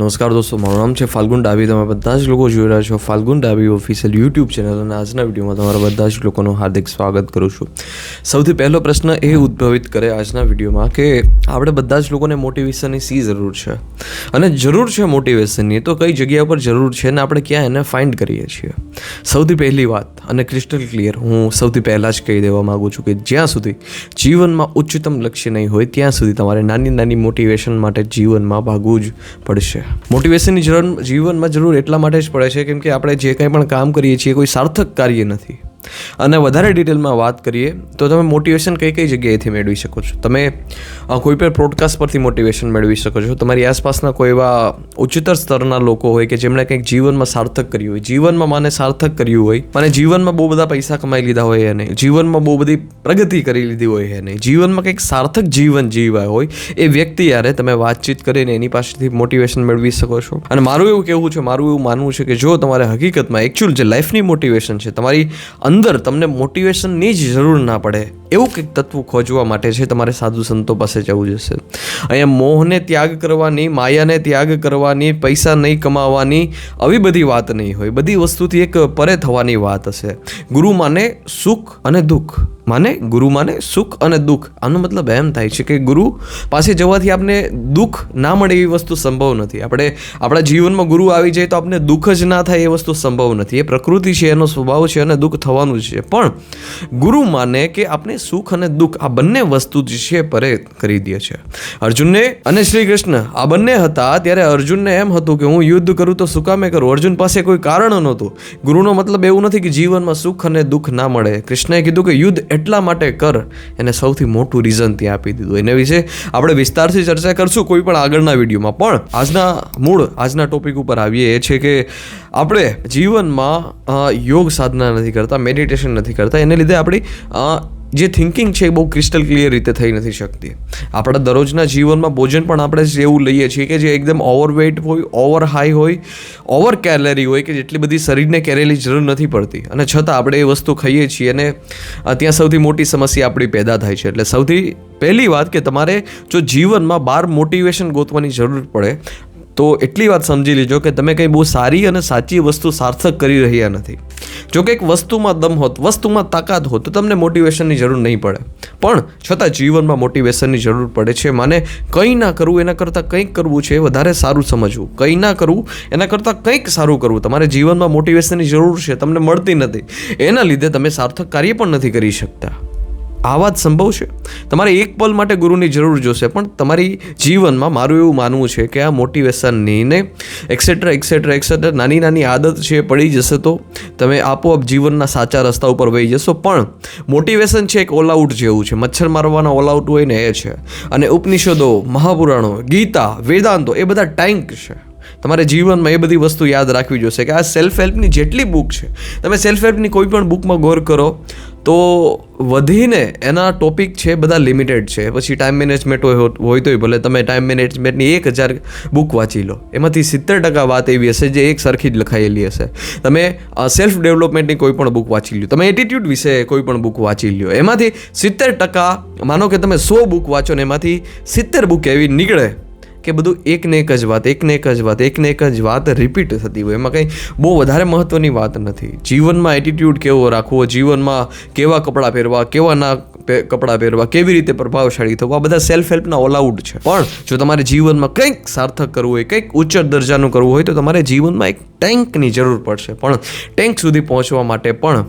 નમસ્કાર દોસ્તો, મારું નામ છે ફાલ્ગુન ડાબી. તમે બધા જ લોકો જોઈ રહ્યા છો ફાલ્ગુન ડાબી ઓફિશિયલ યુટ્યુબ ચેનલ અને આજના વિડીયોમાં તમારા બધા જ લોકોનું હાર્દિક સ્વાગત કરું છું. સૌથી પહેલો પ્રશ્ન એ ઉદ્ભવિત કરે આજના વિડીયોમાં કે આપણે બધા જ લોકોને મોટિવેશનની સી જરૂર છે? અને જરૂર છે મોટિવેશનની તો કઈ જગ્યા પર જરૂર છે ને આપણે ક્યાં એને ફાઇન્ડ કરીએ છીએ? સૌથી પહેલી વાત, અને ક્રિસ્ટલ ક્લિયર હું સૌથી પહેલાં જ કહી દેવા માગું છું કે જ્યાં સુધી જીવનમાં ઉચ્ચતમ લક્ષ્ય નહીં હોય, ત્યાં સુધી તમારે નાની નાની મોટિવેશન માટે જીવનમાં ભાગવું જ પડશે. મોટિવેશનની જરૂર જીવનમાં જરૂર એટલા માટે જ પડે છે, કેમ કે આપણે જે કંઈ પણ કામ કરીએ છીએ, કોઈ સાર્થક કાર્ય નથી. અને વધારે ડિટેલમાં વાત કરીએ, તો તમે મોટિવેશન કઈ કઈ જગ્યાએથી મેળવી શકો છો? તમે કોઈ પણ પ્રોડકાસ્ટ પરથી મોટિવેશન મેળવી શકો છો. તમારી આસપાસના કોઈ એવા ઉચ્ચતર સ્તરના લોકો હોય કે જેમણે કંઈક જીવનમાં સાર્થક કર્યું હોય. જીવનમાં માને સાર્થક કર્યું હોય. મને જીવનમાં બહુ બધા પૈસા કમાઈ લીધા હોય એને. જીવનમાં બહુ બધી પ્રગતિ કરી લીધી હોય એને. જીવનમાં કંઈક સાર્થક જીવન જીવાય હોય એ વ્યક્તિ યારે તમે વાતચીત કરીને એની પાસેથી મોટિવેશન મેળવી શકો છો. અને મારું એવું કહેવું છે, મારું એવું માનવું છે કે જો તમારે હકીકતમાં એકચ્યુઅલ જે લાઈફની મોટિવેશન છે, તમારી અંદર તમને મોટિવેશનની જ જરૂર ના પડે. એવું કંઈક તત્વ ખોજવા માટે છે તમારે સાધુ સંતો પાસે જવું જશે. અહીંયા મોહને ત્યાગ કરવાની, માયાને ત્યાગ કરવાની, પૈસા નહીં કમાવાની આવી બધી વાત નહીં હોય. બધી વસ્તુથી એક પરે થવાની વાત હશે. ગુરુ માને સુખ અને દુઃખ. માને ગુરુ માને સુખ અને દુઃખ. આનો મતલબ એમ થાય છે કે ગુરુ પાસે જવાથી આપને દુઃખ ના મળે એવી વસ્તુ સંભવ નથી. આપણે આપણા જીવનમાં ગુરુ આવી જાય તો આપને દુઃખ જ ના થાય એ વસ્તુ સંભવ નથી. એ પ્રકૃતિ છે, એનો સ્વભાવ છે અને દુઃખ થવાનું છે. પણ ગુરુ માને કે આપણે સુખ અને દુઃખ આ બંને વસ્તુ જે છે પરે કરી દે છે. અર્જુનને અને શ્રી કૃષ્ણ આ બંને હતા ત્યારે અર્જુનને એમ હતું કે હું યુદ્ધ કરું તો શું કામે કરું? અર્જુન પાસે કોઈ કારણ નહોતું. ગુરુનો મતલબ એવું નથી કે જીવનમાં સુખ અને દુઃખ ના મળે. કૃષ્ણએ કીધું કે યુદ્ધ એટલા માટે કર. એને સૌથી મોટું રીઝન ત્યાં આપી દીધું. એના વિશે આપણે વિસ્તારથી ચર્ચા કરશું કોઈ પણ આગળના વિડીયોમાં. પણ આજના મૂળ, આજના ટોપિક ઉપર આવીએ એ છે કે આપણે જીવનમાં યોગ સાધના નથી કરતા મેડિટેશન નથી કરતા. એને લીધે આપણી જે થિંકિંગ છે એ બહુ ક્રિસ્ટલ ક્લિયર રીતે થઈ નથી શકતી. આપણા દરરોજના જીવનમાં ભોજન પણ આપણે જેવું લઈએ છીએ કે જે એકદમ ઓવરવેટ હોય ઓવર હાઈ હોય ઓવર કેલેરી હોય કે જેટલી બધી શરીરને કેરેલી જરૂર નથી પડતી. અને છતાં આપણે એ વસ્તુ ખાઈએ છીએ અને ત્યાં સૌથી મોટી સમસ્યા આપણી પેદા થાય છે. એટલે સૌથી પહેલી વાત કે તમારે જો જીવનમાં બાર મોટિવેશન ગોતવાની જરૂર પડે, તો એટલી વાત સમજી લેજો કે તમે કંઈ બહુ સારી અને સાચી વસ્તુ સાર્થક કરી રહ્યા નથી. જો કે એક વસ્તુમાં દમ હોત, વસ્તુમાં તાકાત હોત, તો તમને મોટિવેશનની જરૂર નહીં પડે. પણ છતાં જીવનમાં મોટિવેશનની જરૂર પડે છે. માને કંઈ ના કરવું, એના કરતાં કંઈક કરવું છે વધારે સારું સમજવું. કંઈ ના કરવું, એના કરતાં કંઈક સારું કરવું. તમારે જીવનમાં મોટિવેશનની જરૂર છે, તમને મળતી નથી. એના લીધે તમે સાર્થક કાર્ય પણ નથી કરી શકતા. આ વાત સંભવ છે. તમારે એક પલ માટે ગુરુની જરૂર જોશે, પણ તમારી જીવનમાં મારું એવું માનવું છે કે આ મોટિવેશનની ને એક્સેટ્રા એક્સેટ્રા એક્સેટ્રા નાની નાની આદત છે, પડી જશે તો તમે આપોઆપ જીવનના સાચા રસ્તા ઉપર વહી જશો. પણ મોટિવેશન છે એક ઓલ આઉટ જેવું છે. મચ્છર મારવાના ઓલ આઉટ હોય ને એ છે. અને ઉપનિષદો, મહાપુરાણો, ગીતા, વેદાંતો એ બધા ટેન્ક છે. તમારે જીવનમાં એ બધી વસ્તુ યાદ રાખવી જોશે કે આ સેલ્ફ હેલ્પની જેટલી બુક છે, તમે સેલ્ફ હેલ્પની કોઈ પણ બુકમાં ગોર કરો, તો વધીને એના ટોપિક છે બધા લિમિટેડ છે. પછી ટાઈમ મેનેજમેન્ટ હોય તોય ભલે તમે ટાઈમ મેનેજમેન્ટની એક હજાર બુક વાંચી લો. એમાંથી સિત્તેર ટકા વાત એવી હશે જે એક સરખી જ લખાયેલી હશે. તમે સેલ્ફ ડેવલપમેન્ટની કોઈ પણ બુક વાંચી લો તમે એટીટ્યૂડ વિશે કોઈ પણ બુક વાંચી લ્યો. એમાંથી સિત્તેર ટકા, માનો કે તમે સો બુક વાંચો ને એમાંથી સિત્તેર બુક એવી નીકળે. કે બધું એક ને એક જ વાત એક ને એક જ વાત એક ને એક જ વાત રિપીટ થતી હોય. એમાં કંઈ બહુ વધારે મહત્ત્વની વાત નથી. જીવનમાં એટીટ્યૂડ કેવો રાખવો, જીવનમાં કેવા કપડાં પહેરવા, કેવા ના કપડાં પહેરવા, કેવી રીતે પ્રભાવશાળી થવું, આ બધા સેલ્ફ હેલ્પના ઓલ આઉટ છે. પણ જો તમારે જીવનમાં કંઈક સાર્થક કરવું હોય, કંઈક ઉચ્ચ દરજાનું કરવું હોય, તો તમારે જીવનમાં એક ટેન્કની જરૂર પડશે. પણ ટેન્ક સુધી પહોંચવા માટે પણ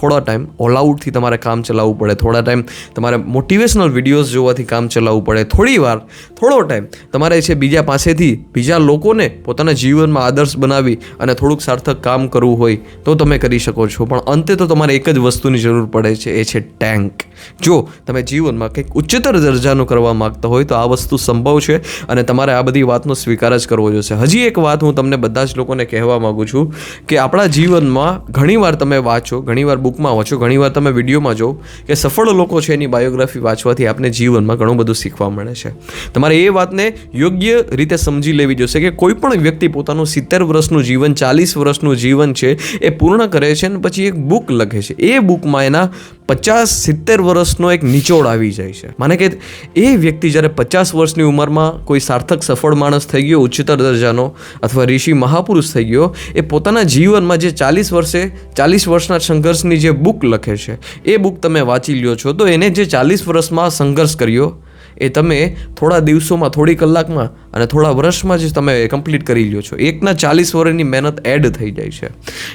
થોડા ટાઈમ ઓલ આઉટથી તમારે કામ ચલાવવું પડે. થોડા ટાઈમ તમારે મોટિવેશનલ વિડીયોઝ જોવાથી કામ ચલાવવું પડે. થોડી વાર, થોડો ટાઈમ તમારે છે બીજા પાસેથી બીજા લોકોને પોતાના જીવનમાં આદર્શ બનાવી અને થોડુંક સાર્થક કામ કરવું હોય તો તમે કરી શકો છો. પણ અંતે તો તમારે એક જ વસ્તુની જરૂર પડે છે, એ છે ટેન્ક જો તમે જીવનમાં કંઈક ઉચ્ચતર દરજાનું કરવા માંગતા હોય તો આ વસ્તુ સંભવ છે અને તમારે આ બધી વાતનો સ્વીકાર જ કરવો જોશે. હજી એક વાત હું તમને બધા જ લોકોને કહેવા માગું છું કે આપણા જીવનમાં ઘણીવાર તમે વાંચો, ઘણીવાર બુકમાં વાંચો ઘણીવાર તમે વિડીયોમાં જો કે સફળ લોકો છે એની બાયોગ્રાફી વાંચવાથી આપને જીવનમાં ઘણું બધું શીખવા મળે છે. તમારે એ વાતને યોગ્ય રીતે સમજી લેવી જોશે કે કોઈ પણ વ્યક્તિ પોતાનું સિત્તેર વર્ષનું જીવન, ચાલીસ વર્ષનું જીવન છે, એ પૂર્ણ કરે છે અને પછી એક બુક લખે છે. એ બુકમાં એના પચાસ સિત્તેર વર્ષનો એક નિચોડ આવી જાય છે. માને કે એ વ્યક્તિ જ્યારે પચાસ વર્ષની ઉંમરમાં કોઈ સાર્થક સફળ માણસ થઈ ગયો, ઉચ્ચતર દરજાનો, અથવા ઋષિ મહાપુરુષ થઈ ગયો, એ પોતાના જીવનમાં જે ચાલીસ વર્ષે, ચાલીસ વર્ષના સંઘર્ષની જે બુક લખે છે, એ બુક તમે વાંચી લ્યો છો, તો એને જે ચાલીસ વર્ષમાં સંઘર્ષ કર્યો એ તમે થોડા દિવસોમાં, થોડી કલાકમાં અને થોડા વર્ષમાં જ તમે કમ્પ્લીટ કરી લ્યો છો. એકના ચાલીસ વર્ષની મહેનત એડ થઈ જાય છે.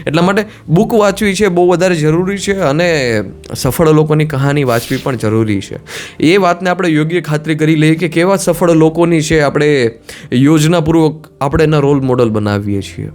એટલા માટે બુક વાંચવી છે બહુ વધારે જરૂરી છે અને સફળ લોકોની કહાની વાંચવી પણ જરૂરી છે. એ વાતને આપણે યોગ્ય ખાતરી કરી લઈએ કે કેવા સફળ લોકોની છે આપણે યોજનાપૂર્વક આપણે એના રોલ મોડલ બનાવીએ છીએ.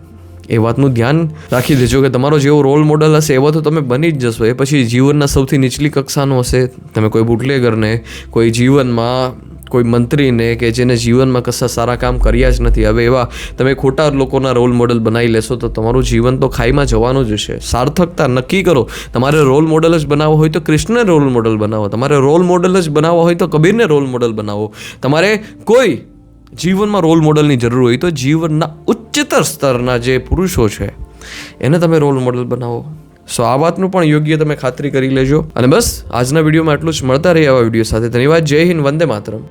એ વાતનું ધ્યાન રાખી દેજો કે તમારો જેવો રોલ મોડલ હશે, એવો તો તમે બની જ જશો. એ પછી જીવનના સૌથી નીચલી કક્ષાનો હશે. તમે કોઈ બુટલેગરને કોઈ જીવનમાં કોઈ મંત્રીને કે જેને જીવનમાં કશા સારા કામ કર્યા જ નથી. હવે એવા તમે ખોટા લોકોના રોલ મોડલ બનાવી લેશો તો તમારું જીવન તો ખાઈમાં જવાનું જ હશે. સાર્થકતા નક્કી કરો. તમારે રોલ મોડલ જ બનાવવો હોય તો કૃષ્ણને રોલ મોડલ બનાવો. તમારે રોલ મોડલ જ બનાવવો હોય તો કબીરને રોલ મોડલ બનાવો. તમારે કોઈ જીવનમાં રોલ મોડલની જરૂર હોય તો જીવનના ઉચ્ચતર સ્તરના જે પુરુષો છે, એને તમે રોલ મોડલ બનાવો. સો આ વાતનું પણ યોગ્ય તમે ખાતરી કરી લેજો. અને બસ, આજના વિડીયોમાં એટલું જ. મળતા રહી આવા વીડિયો સાથે. ધન્યવાદ. જય હિન્દ. વંદે માતરમ.